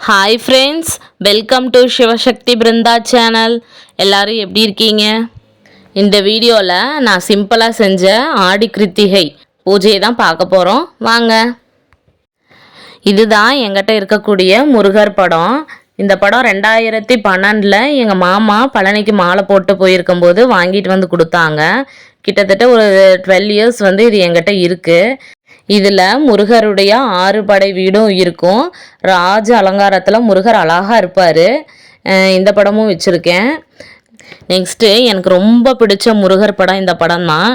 Hi friends welcome to Sivasakthi Brindha channel எல்லாரும் எப்படி இருக்கீங்க? இந்த வீடியோவில் நான் சிம்பிளாக செஞ்ச ஆடி கிருத்திகை பூஜையை தான் பார்க்க போகிறோம் வாங்க. இதுதான் எங்கிட்ட இருக்கக்கூடிய முருகர் படம். இந்த படம் ரெண்டாயிரத்தி பன்னெண்டில் எங்கள் மாமா பழனிக்கு மாலை போட்டு போயிருக்கும்போது வாங்கிட்டு வந்து கொடுத்தாங்க. கிட்டத்தட்ட ஒரு டுவெல் இயர்ஸ் வந்து இது எங்கிட்ட இருக்குது இதில் முருகருடைய ஆறு படை வீடும் இருக்கும். ராஜ அலங்காரத்தில் முருகர் அழகாக இருப்பார். இந்த படமும் வச்சுருக்கேன். நெக்ஸ்ட்டு எனக்கு ரொம்ப பிடிச்ச முருகர் படம் இந்த படம் தான்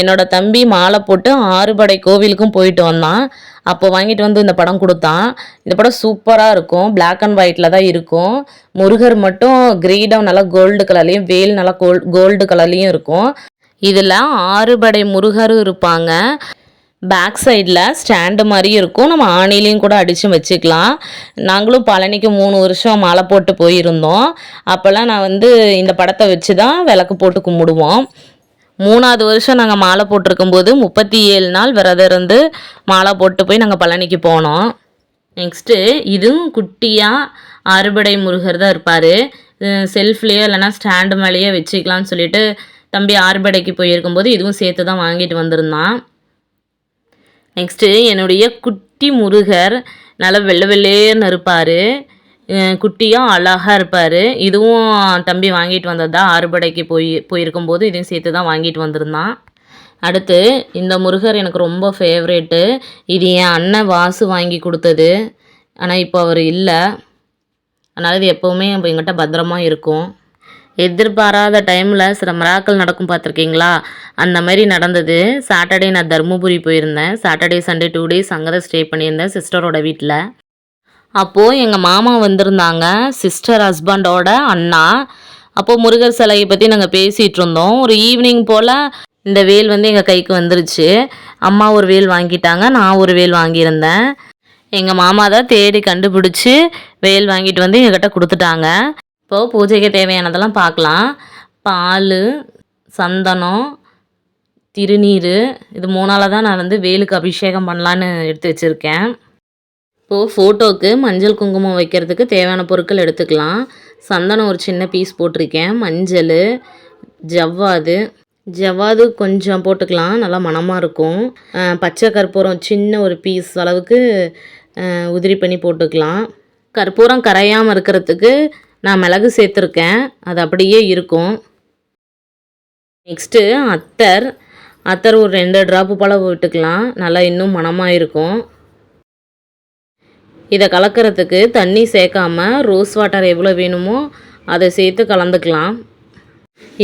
என்னோட தம்பி மாலை போட்டு ஆறுபடை கோவிலுக்கும் போயிட்டு வந்தான். அப்போ வாங்கிட்டு வந்து இந்த படம் கொடுத்தான். இந்த படம் சூப்பராக இருக்கும். பிளாக் அண்ட் ஒயிட்டில் தான் இருக்கும். முருகர் மட்டும் கிரீடம் நல்லா கோல்டு கலர்லேயும் வேல் நல்லா கோல் கோல்டு கலர்லேயும் இருக்கும். இதில் ஆறுபடை முருகரும் இருப்பாங்க. பேக் சைடில் ஸ்டாண்டு மாதிரி இருக்கும். நம்ம ஆணிலையும் கூட அடித்து வச்சுக்கலாம். நாங்களும் பழனிக்கு மூணு வருஷம் மாலை போட்டு போயிருந்தோம். அப்போல்லாம் நான் வந்து இந்த படத்தை வச்சு தான் விளக்கு போட்டு கும்பிடுவோம். மூணாவது வருஷம் நாங்கள் மாலை போட்டிருக்கும்போது முப்பத்தி ஏழு நாள் விரதம் இருந்து மாலை போட்டு போய் நாங்கள் பழனிக்கு போனோம். நெக்ஸ்ட்டு இதுவும் குட்டியாக அறுபடை முருகர் தான் இருப்பார். செல்ஃப்லேயோ இல்லைனா ஸ்டாண்டு மேலேயோ வச்சுக்கலாம்னு சொல்லிட்டு தம்பி ஆறுபடைக்கு போயிருக்கும்போது இதுவும் சேர்த்து தான் வாங்கிட்டு வந்திருந்தான். நெக்ஸ்ட்டு என்னுடைய குட்டி முருகர் நல்லா வெள்ளை வெள்ளேன்னு இருப்பார். குட்டியாக அழகாக இருப்பார். இதுவும் தம்பி வாங்கிட்டு வந்தது? தான் ஆறுபடைக்கு போய் போயிருக்கும்போது இதையும் சேர்த்து தான் வாங்கிட்டு வந்திருந்தான். அடுத்து இந்த முருகர் எனக்கு ரொம்ப ஃபேவரேட்டு இது என் அண்ணன் வாசு வாங்கி கொடுத்தது. ஆனால் இப்போ அவர் இல்லை. அதனால் இது எப்போவுமே எங்கிட்ட பத்திரமா இருக்கும். எதிர்பாராத டைமில் சில மிராக்கள் நடக்கும் பார்த்துருக்கீங்களா? அந்த மாதிரி நடந்தது. சாட்டர்டே நான் தருமபுரி போயிருந்தேன். சாட்டர்டே சண்டே டூ டேஸ் அங்கே தான் ஸ்டே பண்ணியிருந்தேன் சிஸ்டரோட வீட்டில் அப்போது எங்கள் மாமா வந்திருந்தாங்க. சிஸ்டர் ஹஸ்பண்டோட அண்ணா. அப்போது முருகர் சிலையை பற்றி நாங்கள் பேசிகிட்டு இருந்தோம். ஒரு ஈவினிங் போல் இந்த வேல் வந்து எங்கள் கைக்கு வந்துருச்சு. அம்மா ஒரு வேல் வாங்கிட்டாங்க. நான் ஒரு வேல் வாங்கியிருந்தேன். எங்கள் மாமா தான் தேடி கண்டுபிடிச்சி வேல் வாங்கிட்டு வந்து எங்ககிட்ட கொடுத்துட்டாங்க. இப்போது பூஜைக்கு தேவையானதெல்லாம் பார்க்கலாம். பால் சந்தனம் திருநீர் இது மூணால் தான் நான் வந்து வேலுக்கு அபிஷேகம் பண்ணலான்னு எடுத்து வச்சுருக்கேன். இப்போது ஃபோட்டோவுக்கு மஞ்சள் குங்குமம் வைக்கிறதுக்கு தேவையான பொருட்கள் எடுத்துக்கலாம். சந்தனம் ஒரு சின்ன பீஸ் போட்டிருக்கேன். மஞ்சள் ஜவ்வாது. ஜவ்வாது கொஞ்சம் போட்டுக்கலாம். நல்லா மனமாக இருக்கும். பச்சை கற்பூரம் சின்ன ஒரு பீஸ் அளவுக்கு உதிரி பண்ணி போட்டுக்கலாம். கற்பூரம் கரையாமல் இருக்கிறதுக்கு நான் மிளகு சேர்த்துருக்கேன். அது அப்படியே இருக்கும். நெக்ஸ்ட்டு அத்தர். அத்தர் ஒரு ரெண்டு ட்ராப்பு போல் விட்டுக்கலாம். நல்லா இன்னும் மணமாக இருக்கும். இதை கலக்கிறதுக்கு தண்ணி சேர்க்காம ரோஸ் வாட்டர் எவ்வளோ வேணுமோ அதை சேர்த்து கலந்துக்கலாம்.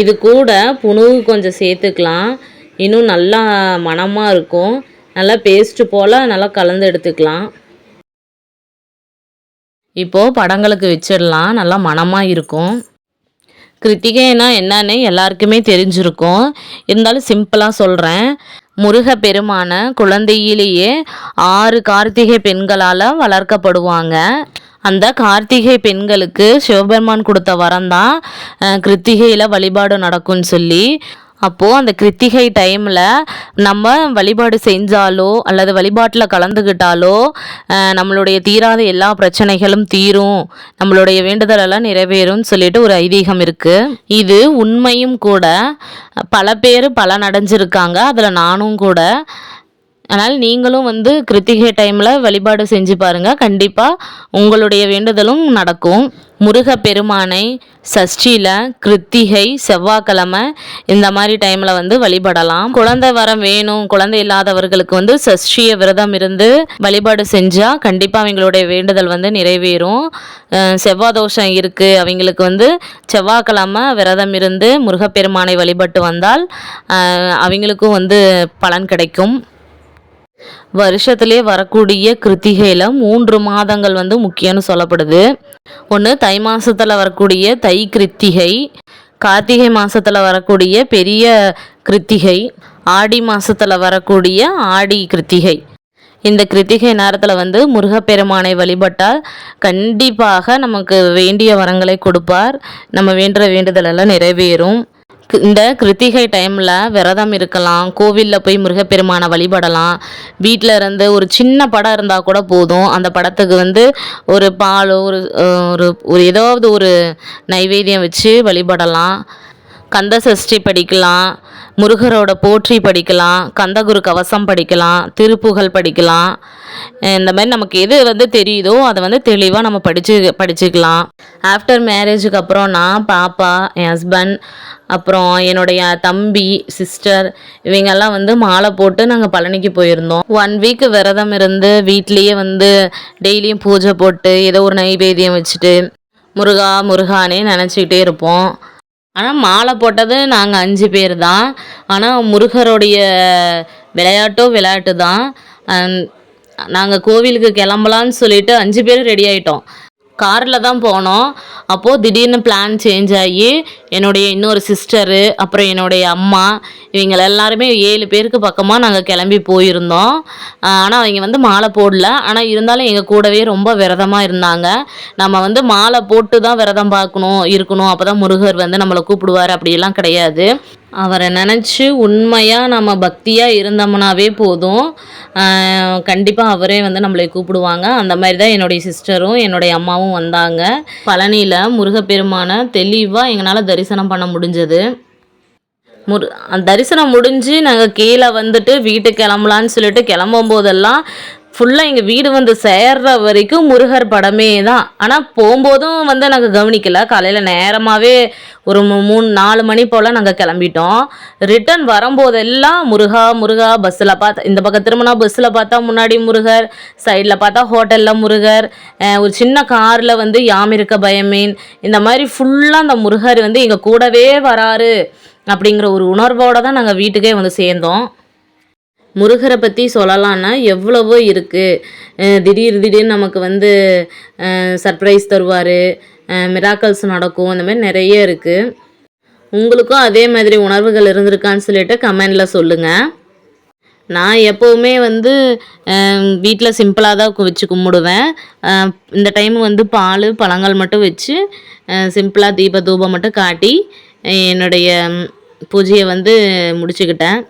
இது கூட புணுகு கொஞ்சம் சேர்த்துக்கலாம். இன்னும் நல்லா மணமாக இருக்கும். நல்லா பேஸ்ட்டு போல் நல்லா கலந்து எடுத்துக்கலாம். இப்போது படங்களுக்கு வச்சிடலாம். நல்லா மனமாக இருக்கும். கிருத்திகைனா என்னன்னு எல்லாருக்குமே தெரிஞ்சிருக்கும். இருந்தாலும் சிம்பிளாக சொல்கிறேன் முருக பெருமான குழந்தையிலேயே ஆறு கார்த்திகை பெண்களால் வளர்க்கப்படுவாங்க. அந்த கார்த்திகை பெண்களுக்கு சிவபெருமான் கொடுத்த வரம் தான் கிருத்திகையில் வழிபாடு நடக்கும்னு சொல்லி. அப்போது அந்த கிருத்திகை டைமில் நம்ம வழிபாடு செஞ்சாலோ அல்லது வழிபாட்டில் கலந்துக்கிட்டாலோ நம்மளுடைய தீராத எல்லா பிரச்சனைகளும் தீரும். நம்மளுடைய வேண்டுதலெல்லாம் நிறைவேறும்னு சொல்லிட்டு ஒரு ஐதீகம் இருக்குது இது உண்மையும் கூட பல பேர் பலனடைஞ்சிருக்காங்க அதில் நானும் கூட அதனால் நீங்களும் வந்து கிருத்திகை டைமில் வழிபாடு செஞ்சு பாருங்கள் கண்டிப்பாக உங்களுடைய வேண்டுதலும் நடக்கும். முருக பெருமானை சஷ்டியில் கிருத்திகை செவ்வாய்க்கிழமை இந்த மாதிரி டைமில் வந்து வழிபடலாம். குழந்தை வரம் வேணும். குழந்தை இல்லாதவர்களுக்கு வந்து சஷ்டிய விரதம் இருந்து வழிபாடு செஞ்சால் கண்டிப்பாக அவங்களுடைய வேண்டுதல் வந்து நிறைவேறும். செவ்வாய் தோஷம் இருக்குது அவங்களுக்கு வந்து செவ்வாய்க்கிழமை விரதம் இருந்து முருகப்பெருமானை வழிபட்டு வந்தால் அவங்களுக்கும் வந்து பலன் கிடைக்கும். வருஷத்திலே வரக்கூடிய கிருத்திகையில் மூன்று மாதங்கள் வந்து முக்கியம்னு சொல்லப்படுது. ஒன்று தை மாதத்தில் வரக்கூடிய தை கிருத்திகை கார்த்திகை மாதத்தில் வரக்கூடிய பெரிய கிருத்திகை ஆடி மாதத்தில் வரக்கூடிய ஆடி கிருத்திகை. இந்த கிருத்திகை நேரத்தில் வந்து முருகப்பெருமானை வழிபட்டால் கண்டிப்பாக நமக்கு வேண்டிய வரங்களை கொடுப்பார். நம்ம வேண்டுற வேண்டுதலெல்லாம் நிறைவேறும். இந்த கிருத்திகை டைமில் விரதம் இருக்கலாம் கோவிலில் போய் முருகப்பெருமானை வழிபடலாம். வீட்டில் இருந்து ஒரு சின்ன படம் இருந்தால் கூட போதும். அந்த படத்துக்கு வந்து ஒரு பால் ஒரு ஒரு ஒரு ஏதாவது ஒரு நைவேத்தியம் வச்சு வழிபடலாம். கந்த சஷ்டி படிக்கலாம். முருகரோட போற்றி படிக்கலாம் கந்தகுரு கவசம் படிக்கலாம் திருப்புகழ் படிக்கலாம். இந்த மாதிரி நமக்கு எது வந்து தெரியுதோ அதை வந்து தெளிவாக நம்ம படிச்சு படிச்சுக்கலாம். ஆஃப்டர் மேரேஜுக்கு அப்புறம் நான் பாப்பா என் ஹஸ்பண்ட் அப்புறம் என்னுடைய தம்பி சிஸ்டர் இவங்கெல்லாம் வந்து மாலை போட்டு நாங்கள் பழனிக்கு போயிருந்தோம். ஒன் வீக் விரதம் இருந்து வீட்லேயே வந்து டெய்லியும் பூஜை போட்டு ஏதோ ஒரு நைவேத்தியம் வச்சுட்டு முருகா முருகானே நினச்சிக்கிட்டே இருப்போம். ஆனால் மாலை போட்டது நாங்கள் அஞ்சு பேர் தான் ஆனால் முருகருடைய விளையாட்டோ விளையாட்டு தான் நாங்கள் கோவிலுக்கு கிளம்பலான்னு சொல்லிட்டு அஞ்சு பேர் ரெடி ஆகிட்டோம் காரில் தான் போனோம். அப்போது திடீர்னு பிளான் சேஞ்ச் ஆகி என்னுடைய இன்னொரு சிஸ்டரு அப்புறம் என்னுடைய அம்மா இவங்க எல்லாருமே ஏழு பேருக்கு பக்கமாக நாங்கள் கிளம்பி போயிருந்தோம். ஆனால் அவங்க வந்து மாலை போடல. ஆனால் இருந்தாலும் எங்கள் கூடவே ரொம்ப விரதமாக இருந்தாங்க. நம்ம வந்து மாலை போட்டு தான் விரதம் பார்க்கணும் இருக்கணும். அப்போ தான் முருகர் வந்து நம்மளை கூப்பிடுவார். அப்படியெல்லாம் கிடையாது. அவரை நினச்சி உண்மையாக நம்ம பக்தியாக இருந்தோம்னாவே போதும். கண்டிப்பாக அவரே வந்து நம்மளை கூப்பிடுவாங்க. அந்த மாதிரி தான் என்னுடைய சிஸ்டரும் என்னுடைய அம்மாவும் வந்தாங்க. பழனியில் முருகப்பெருமானை தெளிவாக எங்களால் தரிசனம் பண்ண முடிஞ்சது. முரு தரிசனம் முடிஞ்சு நாங்கள் கீழே வந்துட்டு வீட்டுக்கு கிளம்பலான்னு சொல்லிட்டு கிளம்பும் போதெல்லாம் ஃபுல்லாக எங்கள் வீடு வந்து சேர்ற வரைக்கும் முருகர் படமே தான். ஆனால் போகும்போதும் வந்து நாங்கள் கவனிக்கல. காலையில் நேரமாகவே ஒரு மூணு நாலு மணி போல் நாங்கள் கிளம்பிட்டோம். ரிட்டர்ன் வரும்போதெல்லாம் முருகா முருகா பஸ்ஸில் பார்த்தா இந்த பக்கம் திரும்பினா பஸ்ஸில் பார்த்தா முன்னாடி முருகர் சைடில் பார்த்தா ஹோட்டலில் முருகர் ஒரு சின்ன காரில் வந்து யாம் இருக்க பயமேன் இந்த மாதிரி ஃபுல்லாக அந்த முருகர் வந்து எங்கள் கூடவே வராரு அப்படிங்கிற ஒரு உணர்வோடு தான் நாங்கள் வீட்டுக்கே வந்து சேர்ந்தோம். முருகரை பற்றி சொல்லலான்னா எவ்வளவோ இருக்குது திடீர் திடீர்னு நமக்கு வந்து சர்ப்ரைஸ் தருவார். மிராக்கல்ஸ் நடக்கும். அந்த மாதிரி நிறைய இருக்குது உங்களுக்கும் அதே மாதிரி உணர்வுகள் இருந்திருக்கான்னு சொல்லிட்டு கமெண்டில் சொல்லுங்கள் நான் எப்போவுமே வந்து வீட்டில் சிம்பிளாக தான் வச்சு கும்பிடுவேன். இந்த டைம் வந்து பால் பழங்கள் மட்டும் வச்சு சிம்பிளாக தீப தூபம் மட்டும் காட்டி என்னுடைய பூஜையை வந்து முடிச்சுக்கிட்டேன்.